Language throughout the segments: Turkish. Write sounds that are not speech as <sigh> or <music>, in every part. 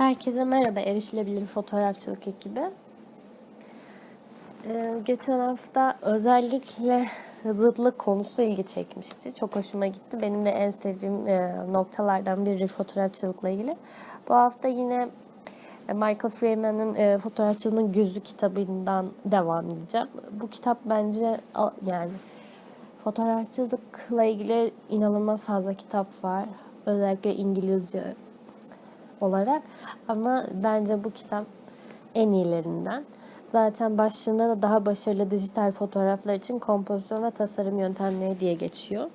Herkese merhaba, erişilebilir fotoğrafçılık ekibi. Ee, geçen hafta özellikle zıtlık konusu ilgi çekmişti. Çok hoşuma gitti. Benim de en sevdiğim e, noktalardan biri fotoğrafçılıkla ilgili. Bu hafta yine e, Michael Freeman'ın e, Fotoğrafçılığın Gözü kitabından devam edeceğim. Bu kitap bence yani fotoğrafçılıkla ilgili inanılmaz fazla kitap var. Özellikle İngilizce olarak ama bence bu kitap en iyilerinden. Zaten başlığında da daha başarılı dijital fotoğraflar için kompozisyon ve tasarım yöntemleri diye geçiyor.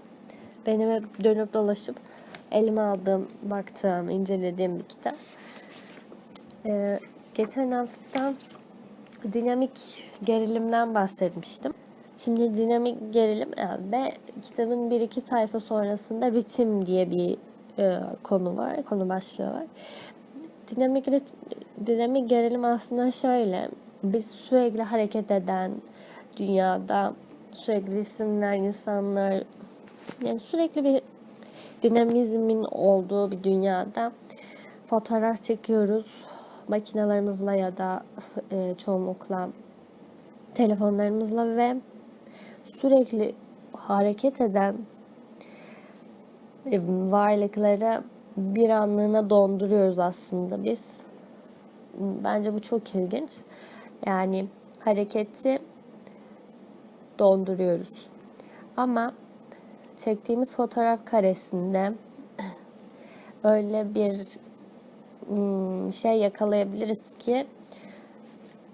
Benim hep dönüp dolaşıp elime aldığım, baktığım, incelediğim bir kitap. Ee, geçen hafta dinamik gerilimden bahsetmiştim. Şimdi dinamik gerilim ve kitabın bir iki sayfa sonrasında ritim diye bir e, konu var, konu başlığı var. Dinamik dinamik gerilim aslında şöyle. Biz sürekli hareket eden dünyada sürekli isimler, insanlar yani sürekli bir dinamizmin olduğu bir dünyada fotoğraf çekiyoruz makinalarımızla ya da e, çoğunlukla telefonlarımızla ve sürekli hareket eden varlıkları bir anlığına donduruyoruz aslında biz. Bence bu çok ilginç. Yani hareketi donduruyoruz. Ama çektiğimiz fotoğraf karesinde <clears throat> öyle bir hmm, şey yakalayabiliriz ki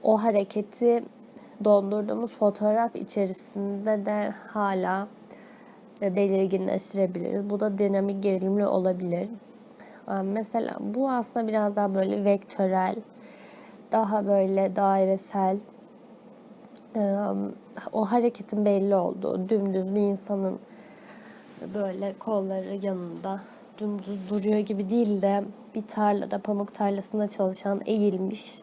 o hareketi dondurduğumuz fotoğraf içerisinde de hala e, belirginleştirebiliriz. Bu da dinamik gerilimli olabilir. Ee, Mesela bu aslında biraz daha böyle vektörel, daha böyle dairesel, e, o hareketin belli olduğu, dümdüz bir insanın böyle kolları yanında dümdüz duruyor gibi değil de bir tarlada, pamuk tarlasında çalışan eğilmiş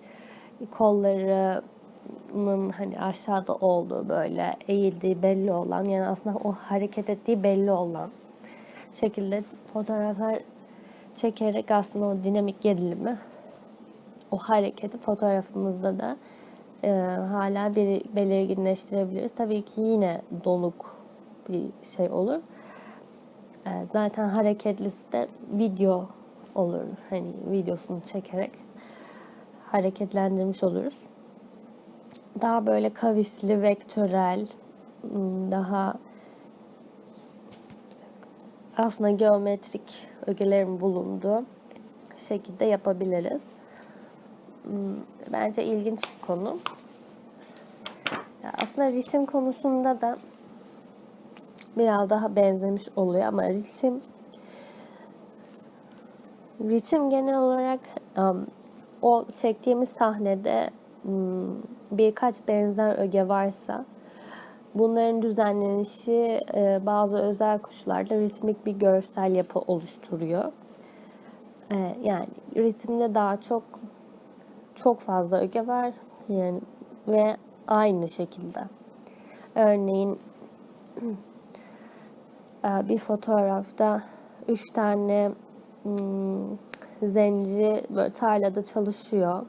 kollarının hani aşağıda olduğu böyle eğildiği belli olan yani aslında o hareket ettiği belli olan şekilde fotoğraflar çekerek aslında o dinamik gerilimi o hareketi fotoğrafımızda da e, hala bir belirginleştirebiliriz. Tabii ki yine donuk bir şey olur. E, zaten hareketlisi de video olur. Hani videosunu çekerek hareketlendirmiş oluruz. Daha böyle kavisli, vektörel, ım, daha aslında geometrik ögelerin bulunduğu şekilde yapabiliriz. Hmm, Bence ilginç bir konu. Aslında ritim konusunda da biraz daha benzemiş oluyor ama ritim ritim genel olarak um, o çektiğimiz sahnede hmm, birkaç benzer öge varsa bunların düzenlenişi e, bazı özel kuşlarda ritmik bir görsel yapı oluşturuyor. E, Yani ritimde daha çok çok fazla öge var yani ve aynı şekilde. Örneğin <clears throat> e, bir fotoğrafta üç tane hmm, zenci böyle tarlada çalışıyor.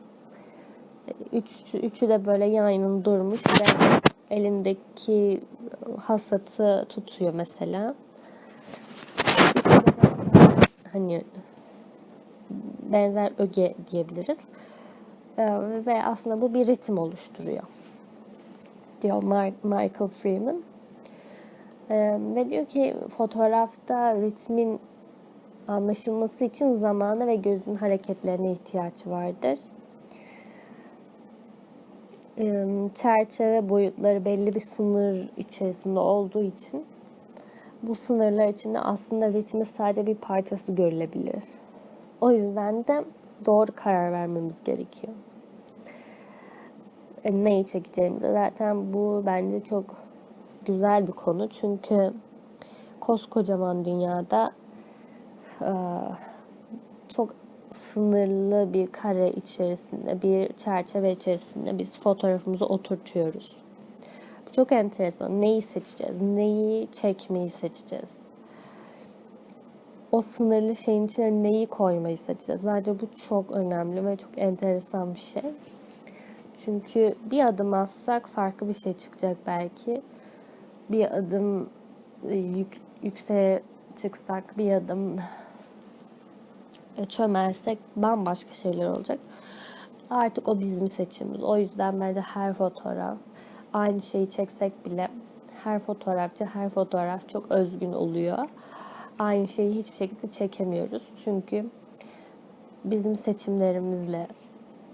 Üç, üçü de böyle yana durmuş ve elindeki hasatı tutuyor mesela. Hani benzer öge diyebiliriz. Ee, ve aslında bu bir ritim oluşturuyor. Diyor Michael Freeman. Ee, ve diyor ki fotoğrafta ritmin anlaşılması için zamana ve gözün hareketlerine ihtiyaç vardır. Çerçeve boyutları belli bir sınır içerisinde olduğu için bu sınırlar içinde aslında ritmin sadece bir parçası görülebilir. O yüzden de doğru karar vermemiz gerekiyor. E, Neyi çekeceğimize zaten bu bence çok güzel bir konu çünkü koskocaman dünyada sınırlı bir kare içerisinde, bir çerçeve içerisinde biz fotoğrafımızı oturtuyoruz. Bu çok enteresan. Neyi seçeceğiz? Neyi çekmeyi seçeceğiz? o sınırlı şeyin içine neyi koymayı seçeceğiz? Bence bu çok önemli ve çok enteresan bir şey. Çünkü bir adım atsak farklı bir şey çıkacak belki. Bir adım e, yük, yükseğe çıksak, bir adım çömelsek bambaşka şeyler olacak. Artık o bizim seçimimiz. O yüzden bence her fotoğraf aynı şeyi çeksek bile her fotoğrafçı her fotoğraf çok özgün oluyor. Aynı şeyi hiçbir şekilde çekemiyoruz. Çünkü bizim seçimlerimizle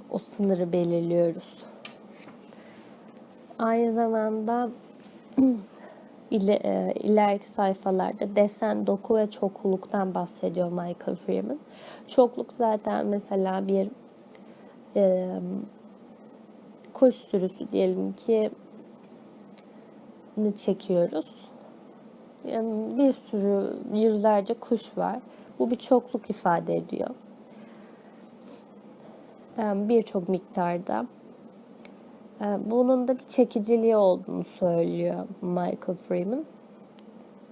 o sınırı belirliyoruz. Aynı zamanda <clears throat> ile, e, ileriki sayfalarda desen, doku ve çokluktan bahsediyor Michael Freeman. Çokluk zaten mesela bir e, kuş sürüsü diyelim ki ni çekiyoruz. Yani bir sürü yüzlerce kuş var. Bu bir çokluk ifade ediyor. Yani Birçok miktarda. Ee, Bunun da bir çekiciliği olduğunu söylüyor Michael Freeman.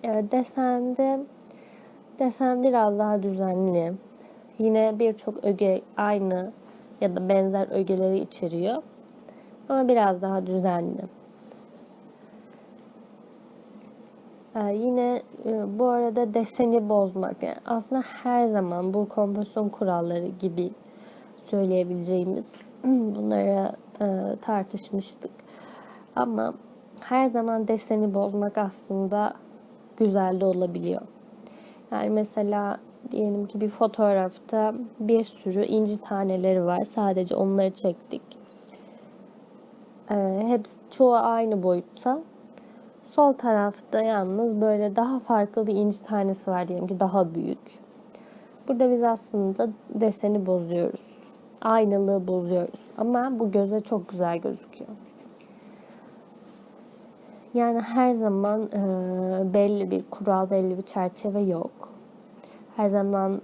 Ee, Desende desen biraz daha düzenli. Yine birçok öge aynı ya da benzer ögeleri içeriyor. Ama biraz daha düzenli. Ee, yine e, bu arada deseni bozmak. Yani aslında her zaman bu kompozisyon kuralları gibi söyleyebileceğimiz <clears throat> bunları e, tartışmıştık. Ama her zaman deseni bozmak aslında güzel de olabiliyor. Yani mesela diyelim ki bir fotoğrafta bir sürü inci taneleri var. Sadece onları çektik. Ee, hepsi çoğu aynı boyutta. Sol tarafta yalnız böyle daha farklı bir inci tanesi var diyelim ki daha büyük. Burada biz aslında deseni bozuyoruz. Aynılığı bozuyoruz. Ama bu göze çok güzel gözüküyor. Yani her zaman e, belli bir kural, belli bir çerçeve yok. Her zaman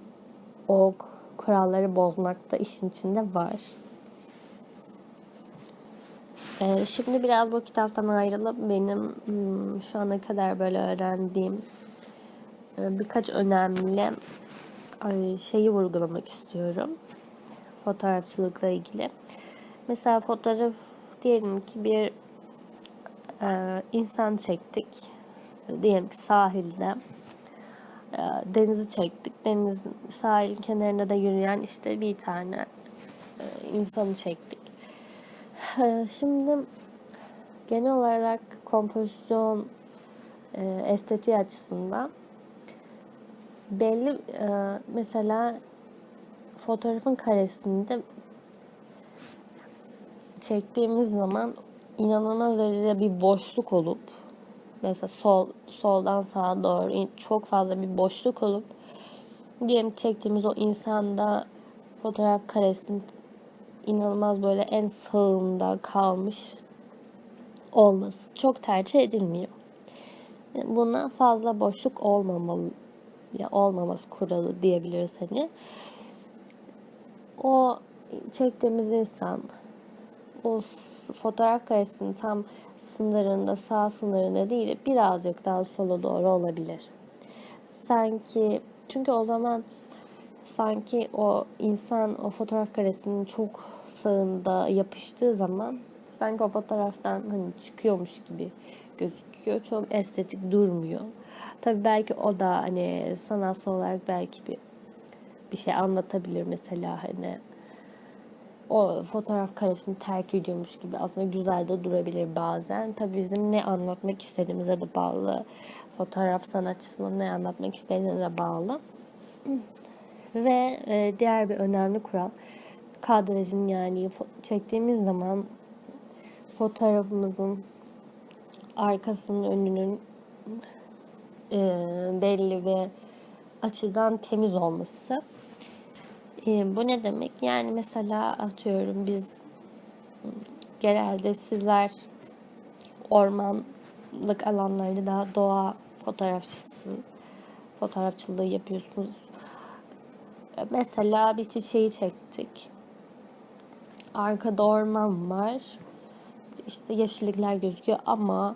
o kuralları bozmak da işin içinde var. Ee, şimdi biraz bu kitaptan ayrılıp benim hmm, şu ana kadar böyle öğrendiğim e, birkaç önemli şeyi vurgulamak istiyorum. Fotoğrafçılıkla ilgili. Mesela fotoğraf diyelim ki bir e, insan çektik. Diyelim ki sahilde. E, denizi çektik. Deniz sahil kenarında da yürüyen işte bir tane e, insanı çektik. Ee, Şimdi genel olarak kompozisyon e, estetiği açısından belli e, mesela fotoğrafın karesinde çektiğimiz zaman inanılmaz derecede bir boşluk olup mesela sol soldan sağa doğru çok fazla bir boşluk olup diyelim çektiğimiz o insanda fotoğraf karesinin inanılmaz böyle en sağında kalmış olması çok tercih edilmiyor. Yani Buna fazla boşluk olmamalı ya olmaması kuralı diyebiliriz hani. O çektiğimiz insan o fotoğraf karesinin tam sınırında sağ sınırında değil de birazcık daha sola doğru olabilir. Sanki çünkü o zaman sanki o insan o fotoğraf karesinin çok sağında yapıştığı zaman sanki o fotoğraftan hani çıkıyormuş gibi gözüküyor. Çok estetik durmuyor. Tabii belki o da hani sanatsal olarak belki bir bir şey anlatabilir mesela hani o fotoğraf karesini terk ediyormuş gibi aslında güzel de durabilir bazen. Tabii bizim ne anlatmak istediğimize de bağlı. Fotoğraf sanatçısının ne anlatmak istediğine de bağlı. <clears throat> Ve e, diğer bir önemli kural kadrajın yani çektiğimiz zaman fotoğrafımızın arkasının önünün e, belli ve açıdan temiz olması. E, bu ne demek? Yani mesela atıyorum biz genelde sizler ormanlık alanlarda daha doğa fotoğrafçısı fotoğrafçılığı yapıyorsunuz. E, Mesela bir çiçeği çektik. Arkada orman var. İşte yeşillikler gözüküyor ama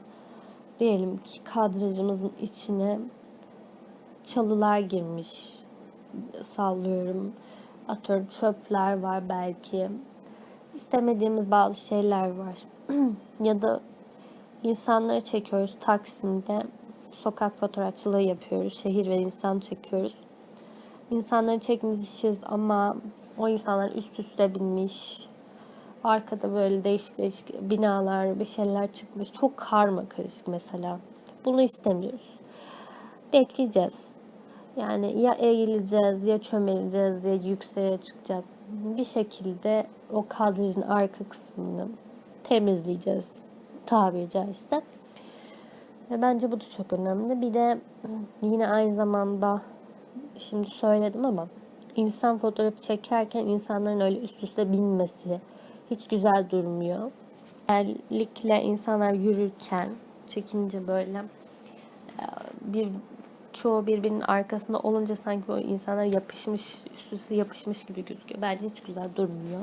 diyelim ki kadrajımızın içine çalılar girmiş. Sallıyorum. Atıyorum çöpler var belki. İstemediğimiz bazı şeyler var. <clears throat> ya da insanları çekiyoruz Taksim'de. Sokak fotoğrafçılığı yapıyoruz. Şehir ve insan çekiyoruz. İnsanları çekmişiz ama o insanlar üst üste binmiş. Arkada böyle değişik değişik binalar, bir şeyler çıkmış. Çok karma karışık mesela. Bunu istemiyoruz. Bekleyeceğiz. Yani ya eğileceğiz, ya çömeleceğiz, ya yükseğe çıkacağız. Bir şekilde o kadrajın arka kısmını temizleyeceğiz tabiri caizse. Ve bence bu da çok önemli. Bir de yine aynı zamanda şimdi söyledim ama insan fotoğrafı çekerken insanların öyle üst üste binmesi hiç güzel durmuyor. Özellikle insanlar yürürken çekince böyle e, bir çoğu birbirinin arkasında olunca sanki o insanlar yapışmış, üst üste yapışmış gibi gözüküyor. Bence hiç güzel durmuyor.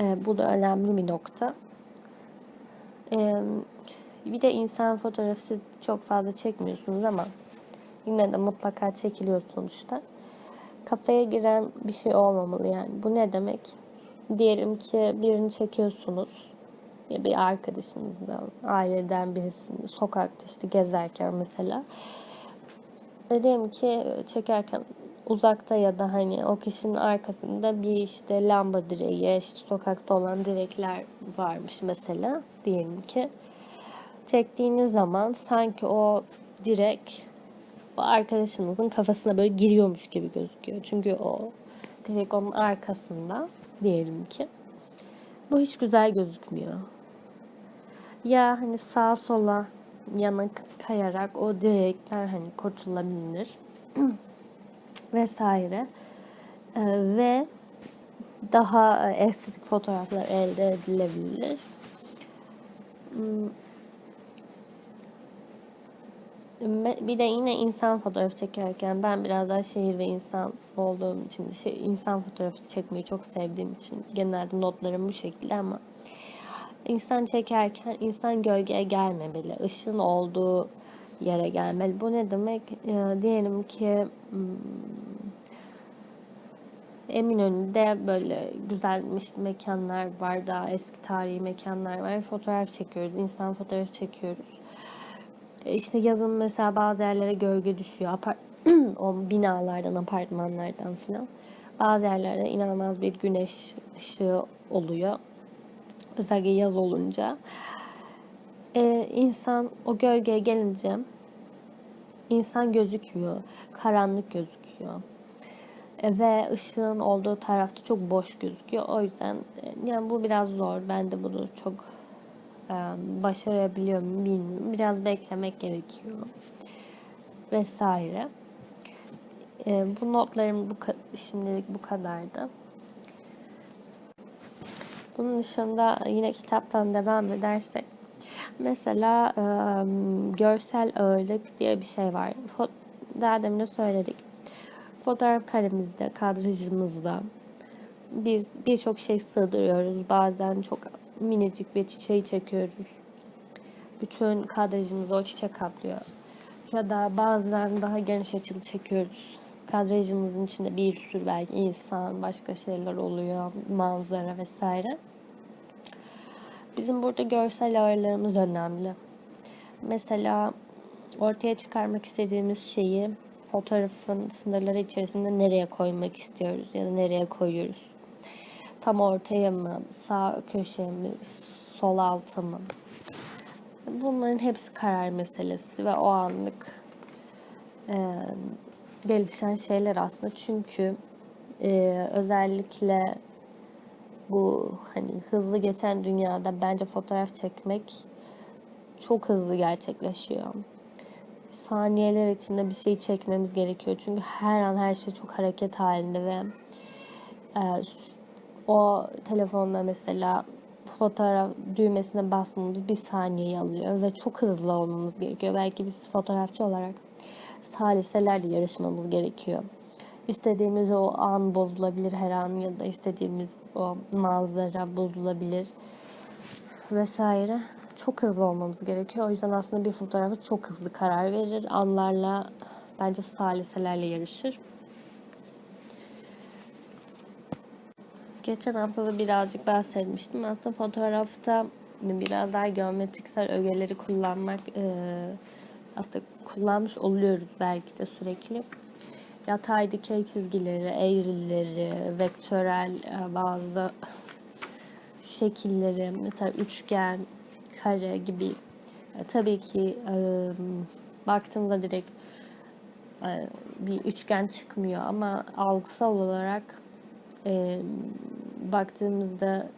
E, bu da önemli bir nokta. E, bir de insan fotoğrafı siz çok fazla çekmiyorsunuz ama yine de mutlaka çekiliyor sonuçta. Kafaya giren bir şey olmamalı yani. Bu ne demek? Diyelim ki birini çekiyorsunuz ya bir arkadaşınızdan, aileden birisini sokakta işte gezerken mesela. Diyelim ki çekerken uzakta ya da hani o kişinin arkasında bir işte lamba direği, işte sokakta olan direkler varmış mesela diyelim ki. Çektiğiniz zaman sanki o direk o arkadaşınızın kafasına böyle giriyormuş gibi gözüküyor. Çünkü o direkt onun arkasında diyelim ki. Bu hiç güzel gözükmüyor. Ya hani sağa sola yana kayarak o direkler hani kurtulabilir <clears throat> vesaire. Ee, ve daha estetik fotoğraflar elde edilebilir. Hmm. Bir de yine insan fotoğrafı çekerken ben biraz daha şehir ve insan olduğum için şey, insan fotoğrafı çekmeyi çok sevdiğim için genelde notlarım bu şekilde ama insan çekerken insan gölgeye gelmemeli. Işığın olduğu yere gelmeli. Bu ne demek? E, diyelim ki hmm, Eminönü'nde böyle güzelmiş mekanlar var, daha eski tarihi mekanlar var. Fotoğraf çekiyoruz, insan fotoğrafı çekiyoruz. E, işte yazın mesela bazı yerlere gölge düşüyor. Apart <clears throat> o binalardan, apartmanlardan filan. Bazı yerlerde inanılmaz bir güneş ışığı oluyor. Özellikle yaz olunca. Ee, insan o gölgeye gelince insan gözükmüyor. Karanlık gözüküyor. Ee, ve ışığın olduğu tarafta çok boş gözüküyor. O yüzden e, yani bu biraz zor. Ben de bunu çok e, başarabiliyor bilmiyorum. Biraz beklemek gerekiyor. Vesaire. E, bu notlarım bu şimdilik bu kadardı. Bunun dışında yine kitaptan devam edersek mesela e, görsel ağırlık diye bir şey var. Daha demin de söyledik. Fotoğraf karemizde, kadrajımızda biz birçok şey sığdırıyoruz. Bazen çok minicik bir çiçeği çekiyoruz. Bütün kadrajımızı o çiçek kaplıyor. Ya da bazen daha geniş açılı çekiyoruz. Kadrajımızın içinde bir sürü belki insan, başka şeyler oluyor, manzara vesaire. Bizim burada görsel ağırlarımız önemli. Mesela ortaya çıkarmak istediğimiz şeyi fotoğrafın sınırları içerisinde nereye koymak istiyoruz ya da nereye koyuyoruz. Tam ortaya mı, sağ köşeye mi, sol alta mı? Bunların hepsi karar meselesi ve o anlık gelişen şeyler aslında. Çünkü e, özellikle bu hani hızlı geçen dünyada bence fotoğraf çekmek çok hızlı gerçekleşiyor. Saniyeler içinde bir şey çekmemiz gerekiyor. Çünkü her an her şey çok hareket halinde ve e, o telefonda mesela fotoğraf düğmesine basmamız bir saniye alıyor ve çok hızlı olmamız gerekiyor. Belki biz fotoğrafçı olarak saliselerle yarışmamız gerekiyor. İstediğimiz o an bozulabilir her an ya da istediğimiz o manzara bozulabilir vesaire. çok hızlı olmamız gerekiyor. O yüzden aslında bir fotoğrafı çok hızlı karar verir. Anlarla bence saliselerle yarışır. Geçen hafta da birazcık bahsetmiştim. Aslında fotoğrafta biraz daha geometriksel ögeleri kullanmak e, aslında kullanmış oluyoruz belki de sürekli. Yatay dikey çizgileri, eğrileri, vektörel e, bazı şekilleri, mesela üçgen, kare gibi e, tabii ki e, baktığımda direkt bir üçgen çıkmıyor ama algısal olarak baktığımızda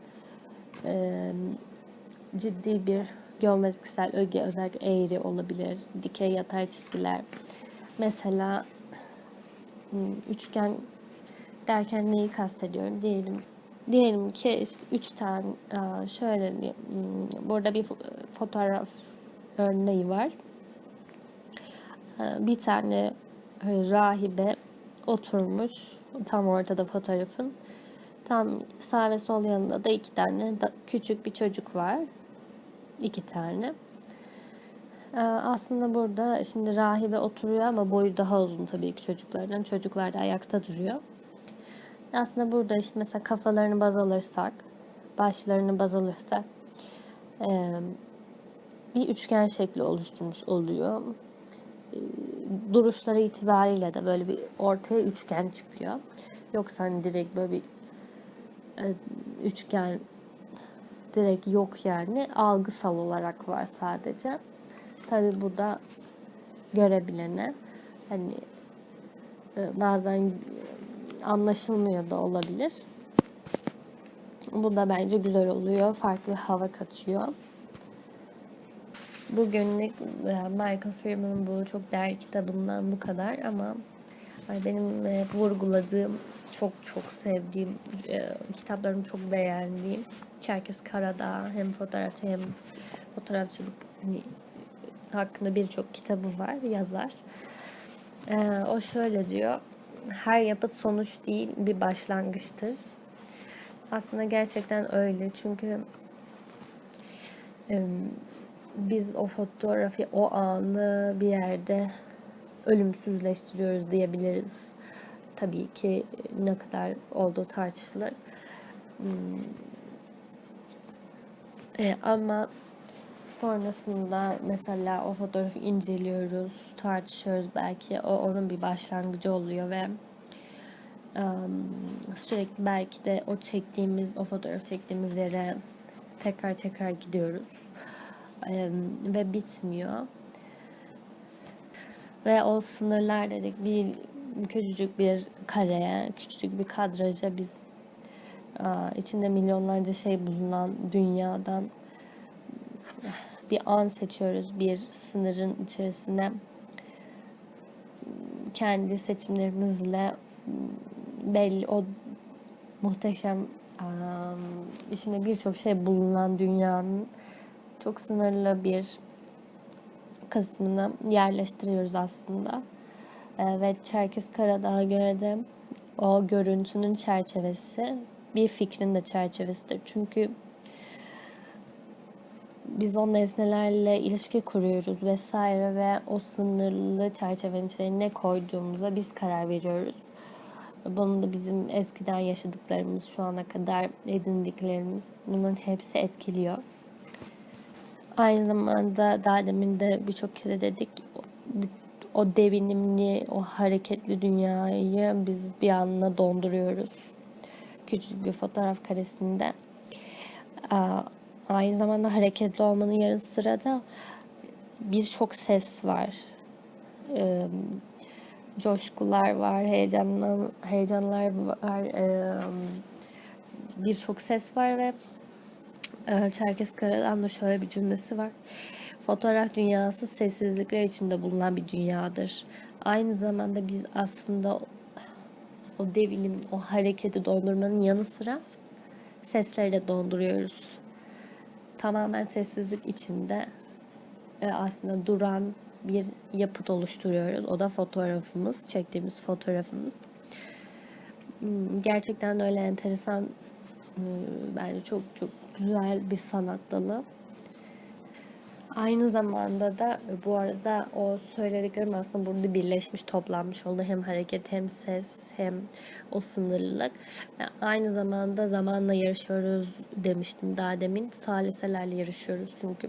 ciddi bir geometriksel öge özellikle eğri olabilir, dikey yatay çizgiler. Mesela hmm, üçgen derken neyi kastediyorum diyelim. Diyelim ki işte üç tane şöyle hmm, burada bir fo- fotoğraf örneği var. Ee, Bir tane e, rahibe oturmuş tam ortada fotoğrafın. Tam sağ ve sol yanında da iki tane küçük bir çocuk var. İki tane. Ee, Aslında burada şimdi rahibe oturuyor ama boyu daha uzun tabii ki çocuklardan. Çocuklar da ayakta duruyor. Aslında burada işte mesela kafalarını baz alırsak, başlarını baz alırsak e, bir üçgen şekli oluşturmuş oluyor. E, Duruşları itibariyle de böyle bir ortaya üçgen çıkıyor. Yoksa hani direkt böyle bir e, üçgen direkt yok yani. Algısal olarak var sadece. Tabi bu da görebilene hani e, bazen anlaşılmıyor da olabilir. Bu da bence güzel oluyor. Farklı hava katıyor. Bugünlük e, Michael Freeman'ın bu çok değerli kitabından bu kadar ama benim e, vurguladığım, çok çok sevdiğim, e, kitaplarımı çok beğendiğim Çerkes Karadağ hem fotoğrafçı hem fotoğrafçılık hani, hakkında birçok kitabı var, yazar. E, o şöyle diyor, her yapıt sonuç değil bir başlangıçtır. Aslında gerçekten öyle çünkü em, biz o fotoğrafı, o anı bir yerde ölümsüzleştiriyoruz diyebiliriz. Tabii ki ne kadar olduğu tartışılır. Hmm. E, ama sonrasında mesela o fotoğrafı inceliyoruz, tartışıyoruz belki o onun bir başlangıcı oluyor ve em, sürekli belki de o çektiğimiz, o fotoğraf çektiğimiz yere tekrar tekrar gidiyoruz Em, ve bitmiyor. Ve o sınırlar dedik bir küçücük bir kareye, küçücük bir kadraja biz aa, içinde milyonlarca şey bulunan dünyadan bir an seçiyoruz bir sınırın içerisine kendi seçimlerimizle belli o muhteşem am, içinde birçok şey bulunan dünyanın çok sınırlı bir kısmını yerleştiriyoruz aslında. Ve Çerkes Karadağ'a göre de o görüntünün çerçevesi bir fikrin de çerçevesidir. Çünkü biz o nesnelerle ilişki kuruyoruz vesaire ve o sınırlı çerçevenin içine ne koyduğumuza biz karar veriyoruz. Bunun da bizim eskiden yaşadıklarımız, şu ana kadar edindiklerimiz bunların hepsi etkiliyor. Aynı zamanda daha demin de birçok kere dedik o devinimli, o hareketli dünyayı biz bir anla donduruyoruz. Küçük bir fotoğraf karesinde. Aynı zamanda hareketli olmanın yanı sıra da birçok ses var. Ee, coşkular var, heyecanlar, heyecanlar var, ee, birçok ses var ve e, Çerkes Kara'dan da şöyle bir cümlesi var. Fotoğraf dünyası sessizlikler içinde bulunan bir dünyadır. Aynı zamanda biz aslında o, o devinim, o hareketi dondurmanın yanı sıra sesleri de donduruyoruz. Tamamen sessizlik içinde e, aslında duran bir yapıt oluşturuyoruz. O da fotoğrafımız, çektiğimiz fotoğrafımız. Hmm, Gerçekten öyle enteresan, hmm, bence çok çok güzel bir sanat dalı. Aynı zamanda da bu arada o söylediklerim aslında burada birleşmiş, toplanmış oldu. Hem hareket hem ses hem o sınırlılık. Ve Aynı zamanda zamanla yarışıyoruz demiştim daha demin. Saliselerle yarışıyoruz çünkü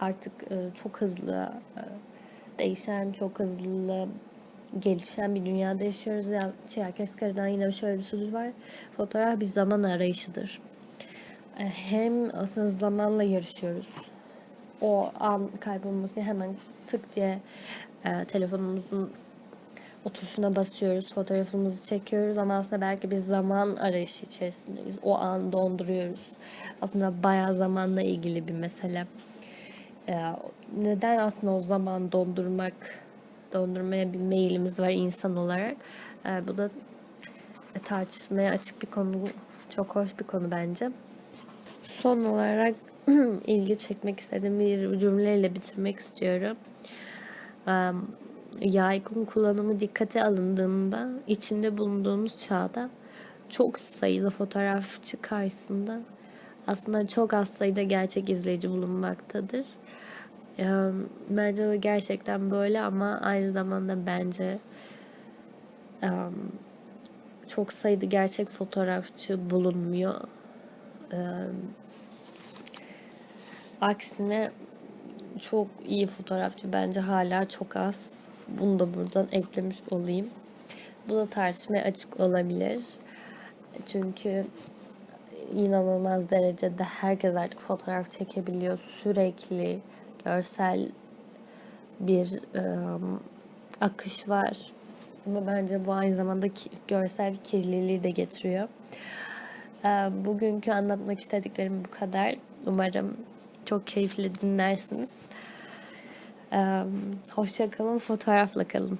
artık e, çok hızlı e, değişen, çok hızlı gelişen bir dünyada yaşıyoruz. Ya, Çerkes Karı'dan yine şöyle bir söz var. Fotoğraf bir zaman arayışıdır. E, Hem aslında zamanla yarışıyoruz. O an kaybolması hemen tık diye e, telefonumuzun o tuşuna basıyoruz, fotoğrafımızı çekiyoruz ama aslında belki biz zaman arayışı içerisindeyiz. O an donduruyoruz. Aslında bayağı zamanla ilgili bir mesele. Ee, neden aslında o zaman dondurmak, dondurmaya bir meyilimiz var insan olarak. Ee, bu da tartışmaya açık bir konu, çok hoş bir konu bence. Son olarak <clears throat> ilgi çekmek istediğim bir cümleyle bitirmek istiyorum. Ee, yaygın kullanımı dikkate alındığında içinde bulunduğumuz çağda çok sayıda fotoğrafçı karşısında aslında çok az sayıda gerçek izleyici bulunmaktadır. Ee, Bence de gerçekten böyle ama aynı zamanda bence çok sayıda gerçek fotoğrafçı bulunmuyor. Aksine çok iyi fotoğrafçı bence hala çok az. Bunu da buradan eklemiş olayım. Bu da tartışmaya açık olabilir. Çünkü inanılmaz derecede herkes artık fotoğraf çekebiliyor. Sürekli görsel bir ım, akış var. Ama bence bu aynı zamanda ki- görsel bir kirliliği de getiriyor. Bugünkü anlatmak istediklerim bu kadar. Umarım çok keyifli dinlersiniz. Hoşça kalın, fotoğrafla kalın.